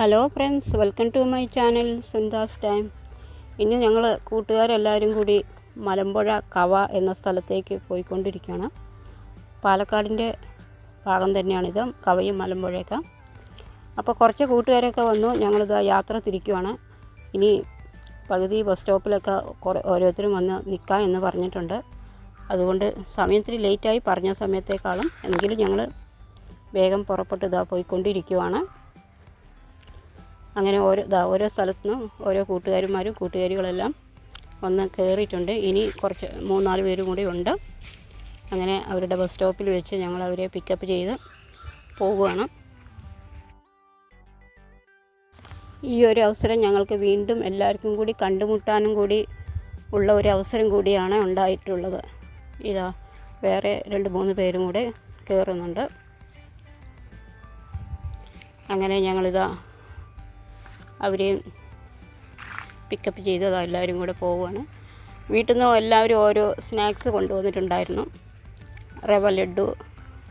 Hello friends welcome to my channel Sundas time ഇന്ന് ഞങ്ങൾ കൂട്ടുകാരെല്ലാവരും കൂടി മലമ്പുഴ കവ എന്ന സ്ഥലത്തേക്ക് പോയിക്കൊണ്ടിരിക്കുകയാണ്. പാലക്കാടിന്റെ ഭാഗം തന്നെയാണിത്. കവയും മലമ്പുഴയൊക്കെ. അപ്പോൾ കുറച്ച് കൂട്ടുകാരൊക്കെ വന്നു. ഞങ്ങളിത് യാത്ര തിരിക്കുവാണ്. ഇനി പകുതി ബസ് സ്റ്റോപ്പിലൊക്കെ കുറേ ഓരോരുത്തരും വന്ന് നിൽക്കാം എന്ന് പറഞ്ഞിട്ടുണ്ട്. അതുകൊണ്ട് സമയത്തിന് ലേറ്റായി. പറഞ്ഞ സമയത്തേക്കാളും എങ്കിലും ഞങ്ങൾ വേഗം പുറപ്പെട്ട് ഇതാ പോയിക്കൊണ്ടിരിക്കുവാണ്. അങ്ങനെ ഓരോ ഇതാ ഓരോ സ്ഥലത്തു നിന്നും ഓരോ കൂട്ടുകാരന്മാരും കൂട്ടുകാരികളെല്ലാം വന്ന് കയറിയിട്ടുണ്ട്. ഇനി കുറച്ച് മൂന്നാൽ പേരും കൂടി ഉണ്ട്. അങ്ങനെ അവരുടെ ബസ് സ്റ്റോപ്പിൽ വെച്ച് ഞങ്ങൾ അവരെ പിക്കപ്പ് ചെയ്ത് പോവുകയാണ്. ഈ ഒരു അവസരം ഞങ്ങൾക്ക് വീണ്ടും എല്ലാവർക്കും കൂടി കണ്ടുമുട്ടാനും കൂടി ഉള്ള ഒരു അവസരം കൂടിയാണ് ഉണ്ടായിട്ടുള്ളത്. ഇതാ വേറെ രണ്ട് മൂന്ന് പേരും കൂടെ കയറുന്നുണ്ട്. അങ്ങനെ ഞങ്ങളിതാ അവരെയും പിക്കപ്പ് ചെയ്തതാ എല്ലാവരും കൂടെ പോവുകയാണ്. വീട്ടിൽ നിന്ന് എല്ലാവരും ഓരോ സ്നാക്സ് കൊണ്ടുവന്നിട്ടുണ്ടായിരുന്നു. റവ ലഡു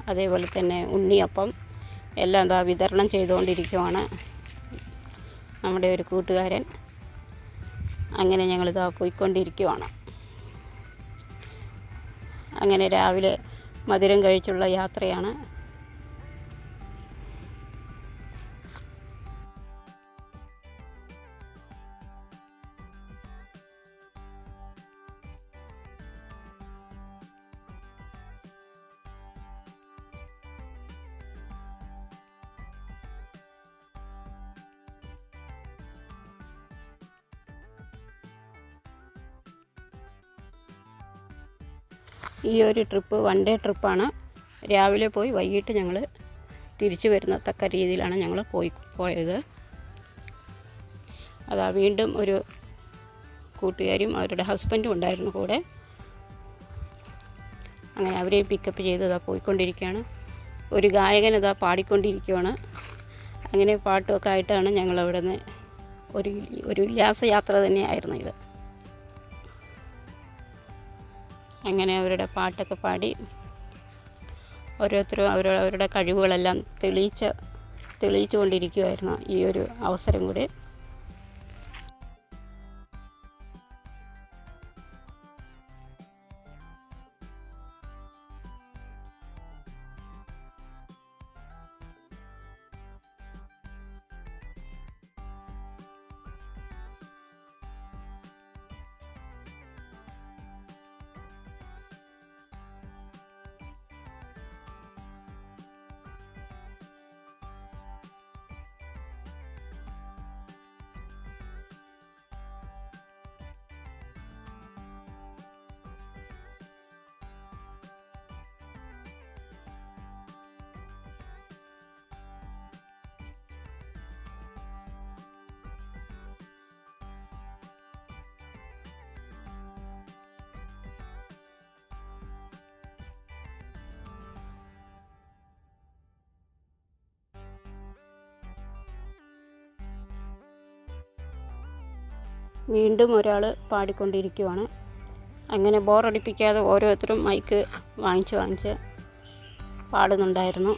അതേപോലെ തന്നെ ഉണ്ണിയപ്പം എല്ലാം എന്താ വിതരണം ചെയ്തുകൊണ്ടിരിക്കുവാണ് നമ്മുടെ ഒരു കൂട്ടുകാരൻ. അങ്ങനെ ഞങ്ങളിതാ പോയിക്കൊണ്ടിരിക്കുവാണ്. അങ്ങനെ രാവിലെ മധുരം കഴിച്ചുള്ള യാത്രയാണ്. ഈ ഒരു ട്രിപ്പ് വൺ ഡേ ട്രിപ്പാണ് രാവിലെ പോയി വൈകിട്ട് ഞങ്ങൾ തിരിച്ചു വരുന്ന തക്ക രീതിയിലാണ് ഞങ്ങൾ പോയി പോയത്. അതാ വീണ്ടും ഒരു കൂട്ടുകാരും അവരുടെ ഹസ്ബൻഡും ഉണ്ടായിരുന്നു കൂടെ. അങ്ങനെ അവരെ പിക്കപ്പ് ചെയ്ത് ഇതാ പോയിക്കൊണ്ടിരിക്കുകയാണ് ഒരു ഗായകൻ ഇതാ പാടിക്കൊണ്ടിരിക്കുകയാണ് അങ്ങനെ പാട്ടുമൊക്കെ ആയിട്ടാണ് ഞങ്ങൾ നിന്ന് ഒരു ഒരു ഉല്ലാസയാത്ര തന്നെയായിരുന്നു ഇത്. അങ്ങനെ അവരുടെ പാട്ടൊക്കെ പാടി ഓരോരുത്തരും അവരുടെ അവരുടെ കഴിവുകളെല്ലാം തെളിയിച്ച തെളിയിച്ചുകൊണ്ടിരിക്കുമായിരുന്നു ഈ ഒരു അവസരം കൂടി. വീണ്ടും ഒരാൾ പാടിക്കൊണ്ടിരിക്കുവാണ്. അങ്ങനെ ബോറടിപ്പിക്കാതെ ഓരോരുത്തരും മൈക്ക് വാങ്ങിച്ച് വാങ്ങിച്ച് പാടുന്നുണ്ടായിരുന്നു.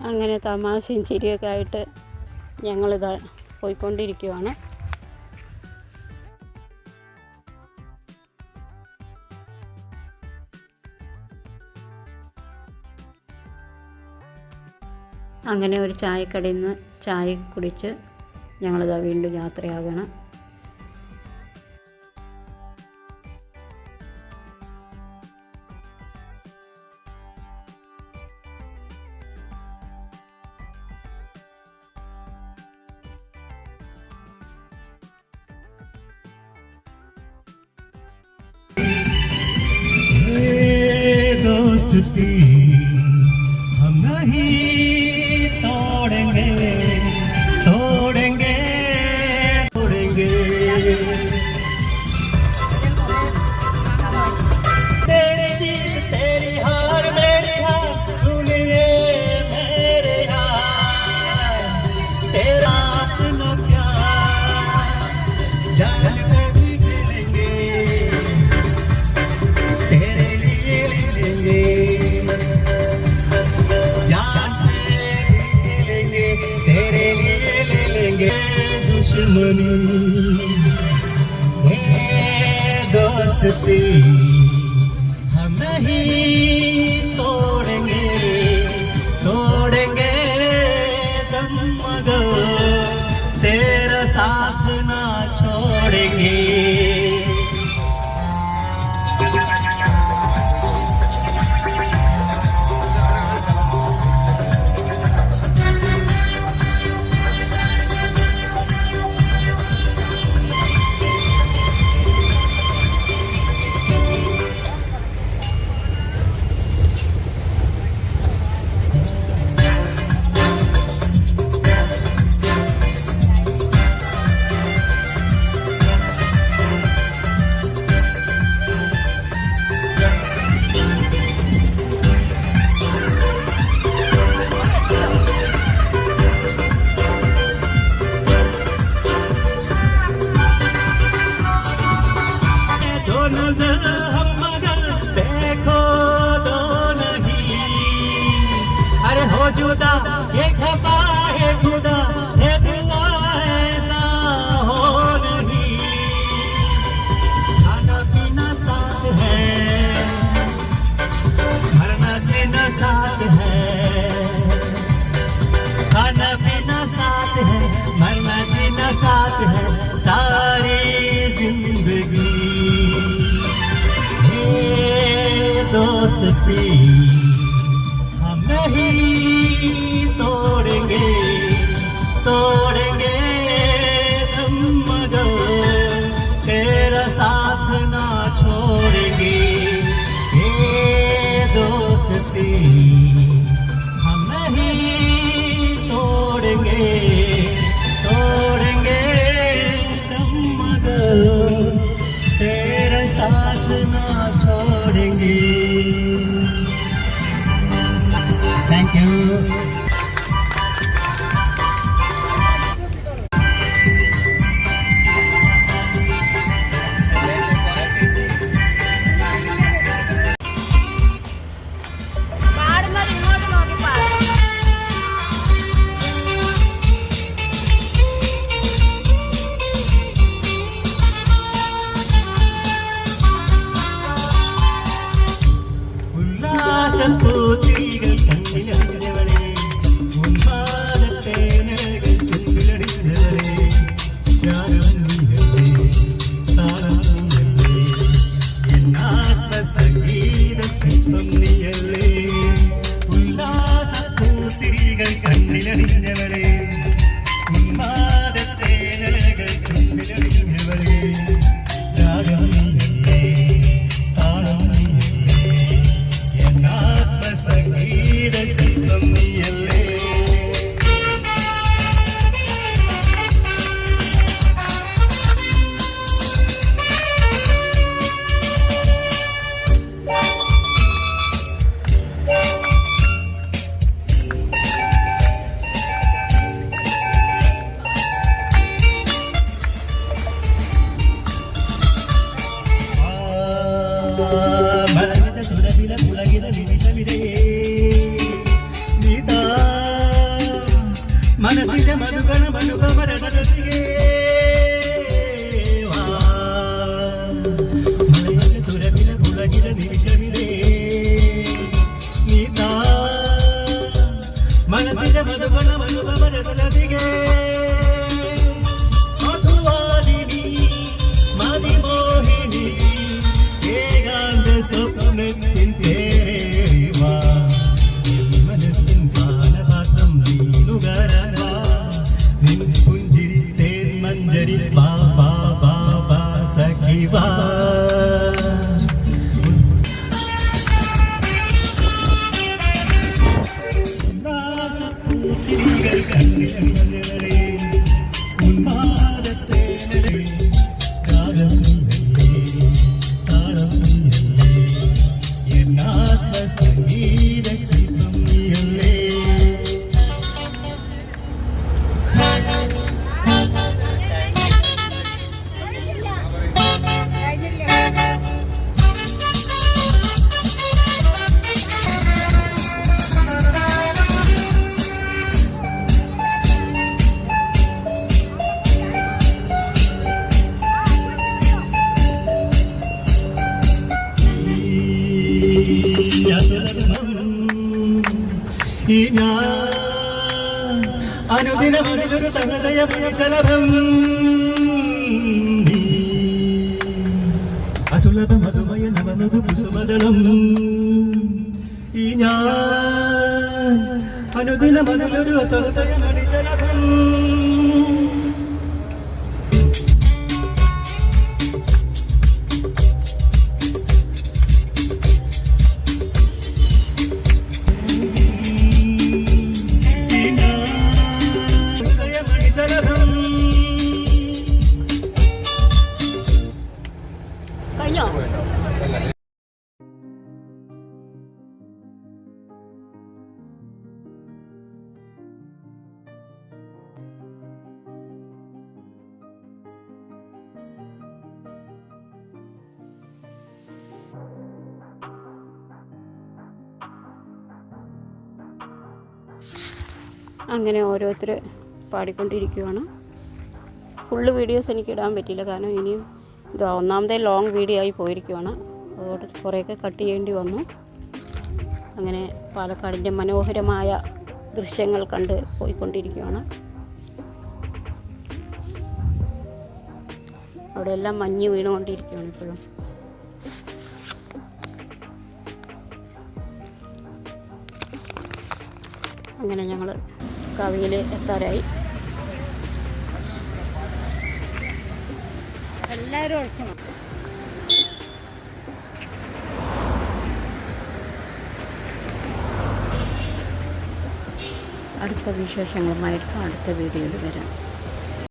അങ്ങനെ തമാശയും ചിരിയൊക്കെ ആയിട്ട് ഞങ്ങളിത് പോയിക്കൊണ്ടിരിക്കുവാണ്. അങ്ങനെ ഒരു ചായക്കടയിൽ നിന്ന് ചായ കുടിച്ച് ഞങ്ങളിതാ വീണ്ടും യാത്രയാകണം. to thee. नहीं todo. Nerine അനുദിനമൊരു അസുലഭ മധുമയ നവമധു കുസുമദളം ഈ ഞാൻ അനുദിനമൊരു സഹൃദയ ശലഭം അങ്ങനെ ഓരോരുത്തർ പാടിക്കൊണ്ടിരിക്കുവാണ്. ഫുള്ള് വീഡിയോസ് എനിക്ക് ഇടാൻ പറ്റിയില്ല. കാരണം ഇനിയും ഇത് ഒന്നാമത്തെ ലോങ് വീഡിയോ ആയി പോയിരിക്കുവാണ്. അതുകൊണ്ട് കുറേയൊക്കെ കട്ട് ചെയ്യേണ്ടി വന്നു. അങ്ങനെ പാലക്കാടിന്റെ മനോഹരമായ ദൃശ്യങ്ങൾ കണ്ട് പോയിക്കൊണ്ടിരിക്കുകയാണ് അവിടെ എല്ലാം മഞ്ഞ് വീണുകൊണ്ടിരിക്കുകയാണ് ഇപ്പോഴും. അങ്ങനെ ഞങ്ങൾ കവിയിൽ എത്താറായി. ഒഴിക്കണം അടുത്ത വിശേഷങ്ങളുമായിരിക്കും അടുത്ത വീഡിയോയിൽ വരാം.